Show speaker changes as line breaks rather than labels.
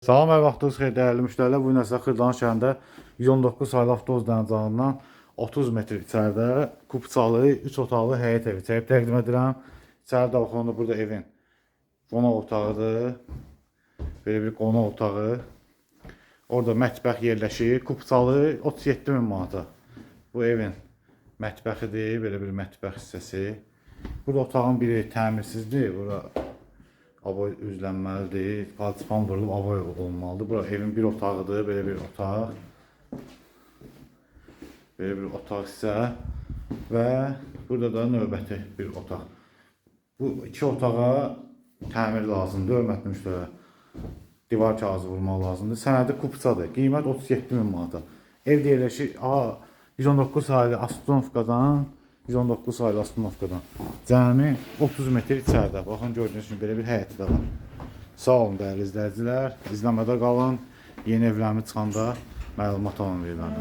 Salam, hər vaxtınız xeyir dəyərli müştərilər. Bu gün sizə Xırdalan şəhərində 119 saylı avtobus dayanacağından 30 metr içəridə kupçalı 3 otaqlı həyət evi çəkib təqdim edirəm. İçəri daxilində burada evin qonaq otağıdır. Belə bir qonaq otağı. Orada mətbəx yerləşir. Kupçalı 37 min manata. Bu evin mətbəxidir. Belə bir mətbəx hissəsi. Burada otağın biri təmirsizdir. Bura Aboy üzlənməlidir. Palçıpan vurulub aboy olmalıdır. Bura evin bir otağıdır, belə bir otaq. Belə bir otaq isə və burada da növbəti bir otaq. Bu iki otağa təmir lazımdır, hörmətli müştərilər. Divar kağızı vurmaq lazımdır. Sənədi kupçadır. Qiymət 37 min manata. Ev yerləşir A 119 saylı Astonovkadan 119 saylı Astonovkadan. Cəmi 30 metr içəridə. Baxın gördüyünüz kimi belə bir həyəti də var. Sağ olun dəyərli izləyicilər. İzləmədə qalın. Yeni evlərimiz çıxanda məlumat alın verirəm.